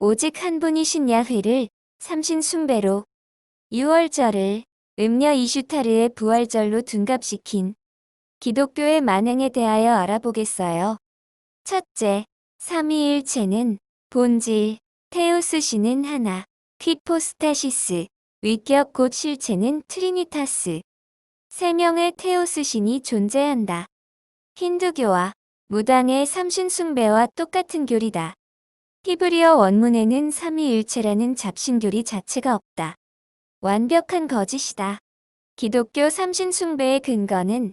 오직 한 분이신 야훼를 삼신 숭배로 6월절을 음녀 이슈타르의 부활절로 둔갑시킨 기독교의 만행에 대하여 알아보겠어요. 첫째, 삼위일체는 본질, 테우스시는 하나, 퀴포스타시스, 위격 곧 실체는 트리니타스. 세 명의 테오스신이 존재한다. 힌두교와 무당의 삼신숭배와 똑같은 교리다. 히브리어 원문에는 삼위일체라는 잡신교리 자체가 없다. 완벽한 거짓이다. 기독교 삼신숭배의 근거는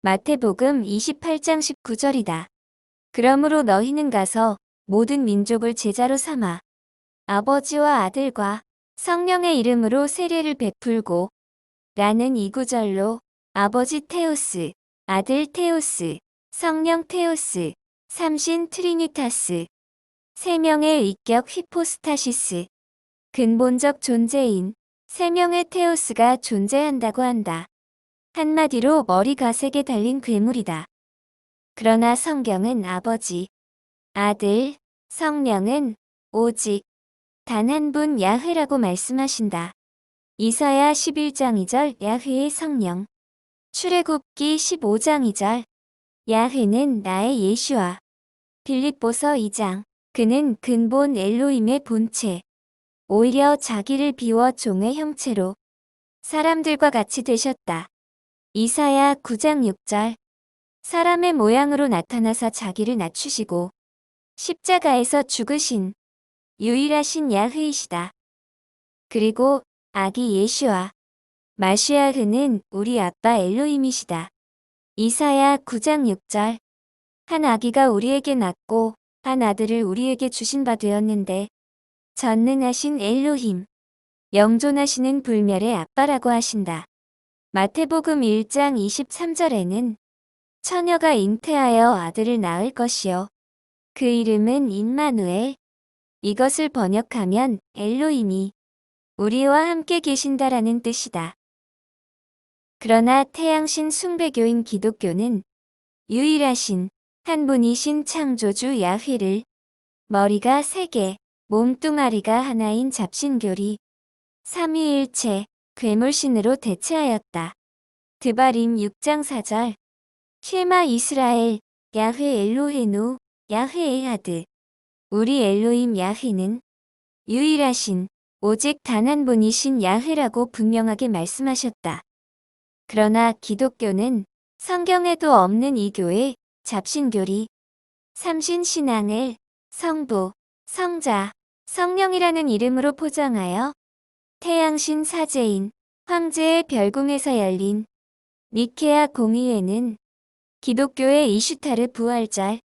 마태복음 28장 19절이다. 그러므로 너희는 가서 모든 민족을 제자로 삼아 아버지와 아들과 성령의 이름으로 세례를 베풀고 라는 이 구절로 아버지 테오스, 아들 테오스, 성령 테오스, 삼신 트리니타스, 세 명의 위격 휘포스타시스, 근본적 존재인 세 명의 테오스가 존재한다고 한다. 한마디로 머리가 세게 달린 괴물이다. 그러나 성경은 아버지, 아들, 성령은 오직 단 한 분 야훼라고 말씀하신다. 이사야 11장 2절 야훼의 성령 출애굽기 15장 2절 야훼는 나의 예슈아 빌립보서 2장 그는 근본 엘로임의 본체 오히려 자기를 비워 종의 형체로 사람들과 같이 되셨다. 이사야 9장 6절 사람의 모양으로 나타나서 자기를 낮추시고 십자가에서 죽으신 유일하신 야훼이시다. 그리고 아기 예슈아 마시아흐는 우리 아빠 엘로임이시다. 이사야 9장 6절 한 아기가 우리에게 낳고 한 아들을 우리에게 주신 바 되었는데 전능하신 엘로힘 영존하시는 불멸의 아빠라고 하신다. 마태복음 1장 23절에는 처녀가 잉태하여 아들을 낳을 것이요. 그 이름은 임마누엘. 이것을 번역하면 엘로임이 우리와 함께 계신다라는 뜻이다. 그러나 태양신 숭배교인 기독교는 유일하신 한 분이신 창조주 야훼를 머리가 세 개, 몸뚱아리가 하나인 잡신교리, 삼위일체, 괴물신으로 대체하였다. 드바림 6장 4절 쉐마 이스라엘, 야훼 엘로헤누, 야훼 에하드 우리 엘로임 야훼는 유일하신 오직 단 한 분이신 야훼라고 분명하게 말씀하셨다. 그러나 기독교는 성경에도 없는 이 교회 잡신교리 삼신신앙을 성부, 성자, 성령이라는 이름으로 포장하여 태양신 사제인 황제의 별궁에서 열린 니케아 공의회는 기독교의 이슈타르 부활절,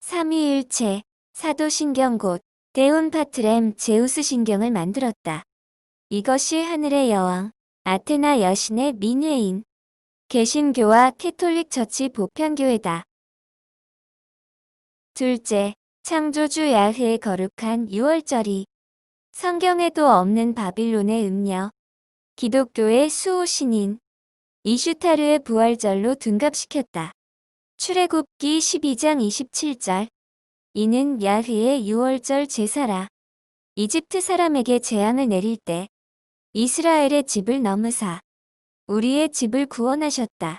삼위일체, 사도신경 곧 데온파트렘 제우스 신경을 만들었다. 이것이 하늘의 여왕, 아테나 여신의 민회인, 개신교와 캐톨릭 처치 보편교회다. 둘째, 창조주 야훼의 거룩한 6월절이 성경에도 없는 바빌론의 음녀, 기독교의 수호신인 이슈타르의 부활절로 둔갑시켰다. 출애굽기 12장 27절 이는 야훼의 6월절 제사라. 이집트 사람에게 재앙을 내릴 때 이스라엘의 집을 넘으사 우리의 집을 구원하셨다.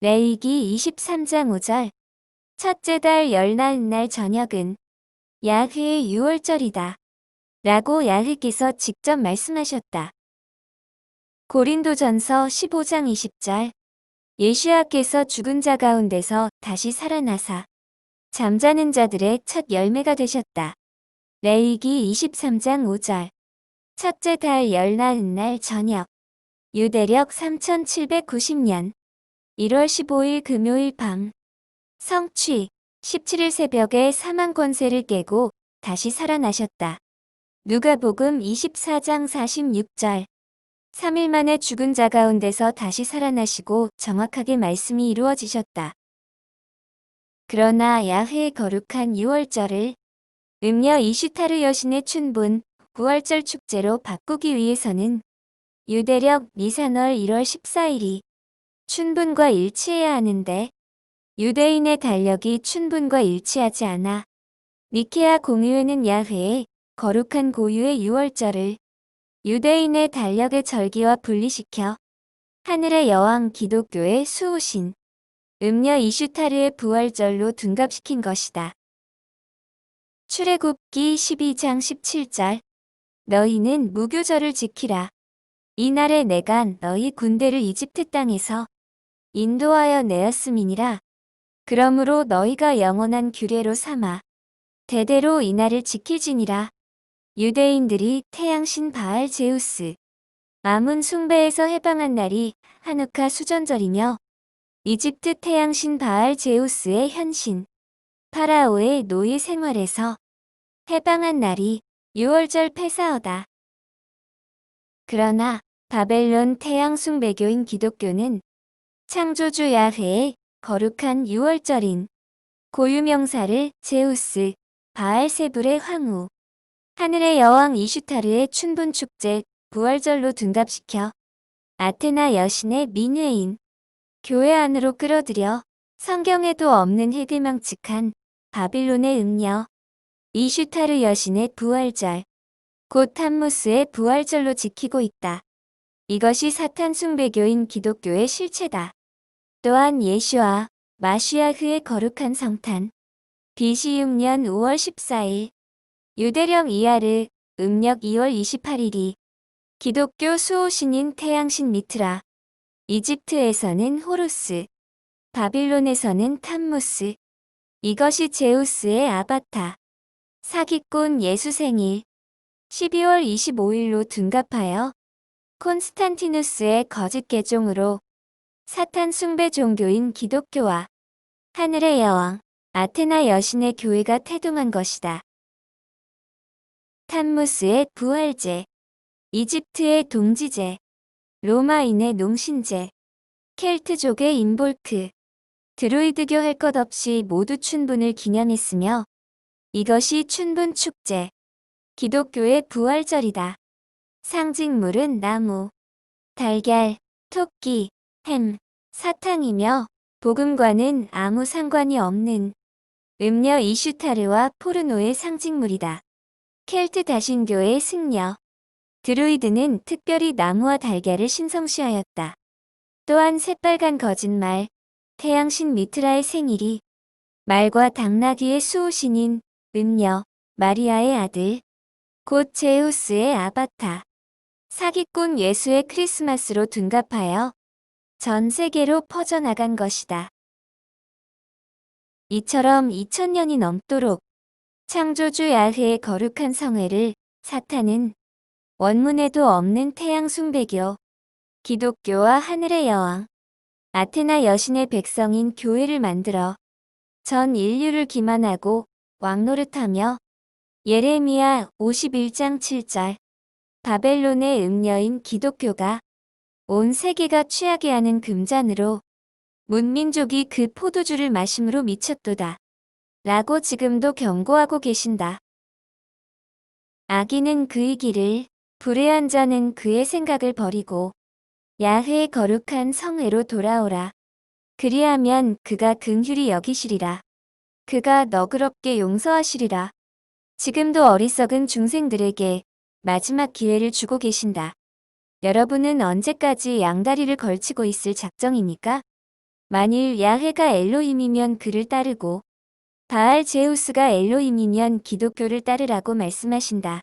레이기 23장 5절 첫째 달 열나은 날 저녁은 야훼의 6월절이다. 라고 야훼께서 직접 말씀하셨다. 고린도전서 15장 20절 예수야께서 죽은 자 가운데서 다시 살아나사 잠자는 자들의 첫 열매가 되셨다. 레이기 23장 5절 첫째 달 열나은 날 저녁 유대력 3790년 1월 15일 금요일 밤 성취 17일 새벽에 사망 권세를 깨고 다시 살아나셨다. 누가복음 24장 46절 3일 만에 죽은 자 가운데서 다시 살아나시고 정확하게 말씀이 이루어지셨다. 그러나 야훼의 거룩한 6월절을 음녀 이슈타르 여신의 춘분 9월절 축제로 바꾸기 위해서는 유대력 니산월 1월 14일이 춘분과 일치해야 하는데 유대인의 달력이 춘분과 일치하지 않아 니케아 공의회는 야훼의 거룩한 고유의 유월절을 유대인의 달력의 절기와 분리시켜 하늘의 여왕 기독교의 수호신 음녀 이슈타르의 부활절로 둔갑시킨 것이다. 출애굽기 12장 17절 너희는 무교절을 지키라. 이날에 내가 너희 군대를 이집트 땅에서 인도하여 내었음이니라. 그러므로 너희가 영원한 규례로 삼아 대대로 이날을 지킬지니라. 유대인들이 태양신 바알 제우스 아문 숭배에서 해방한 날이 하누카 수전절이며 이집트 태양신 바알 제우스의 현신 파라오의 노예 생활에서 해방한 날이 6월절 페사어다. 그러나 바벨론 태양 숭배교인 기독교는 창조주 야훼의 거룩한 6월절인 고유명사를 제우스, 바알세불의 황후, 하늘의 여왕 이슈타르의 춘분 축제 부활절로 둔갑시켜 아테나 여신의 민회인 교회 안으로 끌어들여 성경에도 없는 희대망측한 바빌론의 음녀 이슈타르 여신의 부활절 곧 탐무스의 부활절로 지키고 있다. 이것이 사탄 숭배교인 기독교의 실체다. 또한 예슈와 마시아흐의 거룩한 성탄. BC 6년 5월 14일 유대령 이하르 음력 2월 28일이 기독교 수호신인 태양신 미트라 이집트에서는 호루스 바빌론에서는 탐무스 이것이 제우스의 아바타 사기꾼 예수 생일 12월 25일로 둔갑하여 콘스탄티누스의 거짓 개종으로 사탄 숭배 종교인 기독교와 하늘의 여왕 아테나 여신의 교회가 태동한 것이다. 탐무스의 부활제, 이집트의 동지제, 로마인의 농신제, 켈트족의 인볼크, 드루이드교 할 것 없이 모두 춘분을 기념했으며 이것이 춘분 축제, 기독교의 부활절이다. 상징물은 나무, 달걀, 토끼, 햄, 사탕이며 복음과는 아무 상관이 없는 음녀 이슈타르와 포르노의 상징물이다. 켈트 다신교의 승려, 드루이드는 특별히 나무와 달걀을 신성시하였다. 또한 새빨간 거짓말, 태양신 미트라의 생일이 말과 당나귀의 수호신인 음녀 마리아의 아들, 곧 제우스의 아바타, 사기꾼 예수의 크리스마스로 둔갑하여 전 세계로 퍼져나간 것이다. 이처럼 2000년이 넘도록 창조주 야훼의 거룩한 성회를 사탄은 원문에도 없는 태양 숭배교, 기독교와 하늘의 여왕, 아테나 여신의 백성인 교회를 만들어 전 인류를 기만하고 왕노릇하며 예레미야 51장 7절 바벨론의 음녀인 기독교가 온 세계가 취하게 하는 금잔으로 문민족이 그 포도주를 마심으로 미쳤도다. 라고 지금도 경고하고 계신다. 아기는 그의 길을, 불의한 자는 그의 생각을 버리고 야훼의 거룩한 성회로 돌아오라. 그리하면 그가 긍휼히 여기시리라. 그가 너그럽게 용서하시리라. 지금도 어리석은 중생들에게 마지막 기회를 주고 계신다. 여러분은 언제까지 양다리를 걸치고 있을 작정입니까? 만일 야훼가 엘로힘이면 그를 따르고 바알 제우스가 엘로힘이면 기독교를 따르라고 말씀하신다.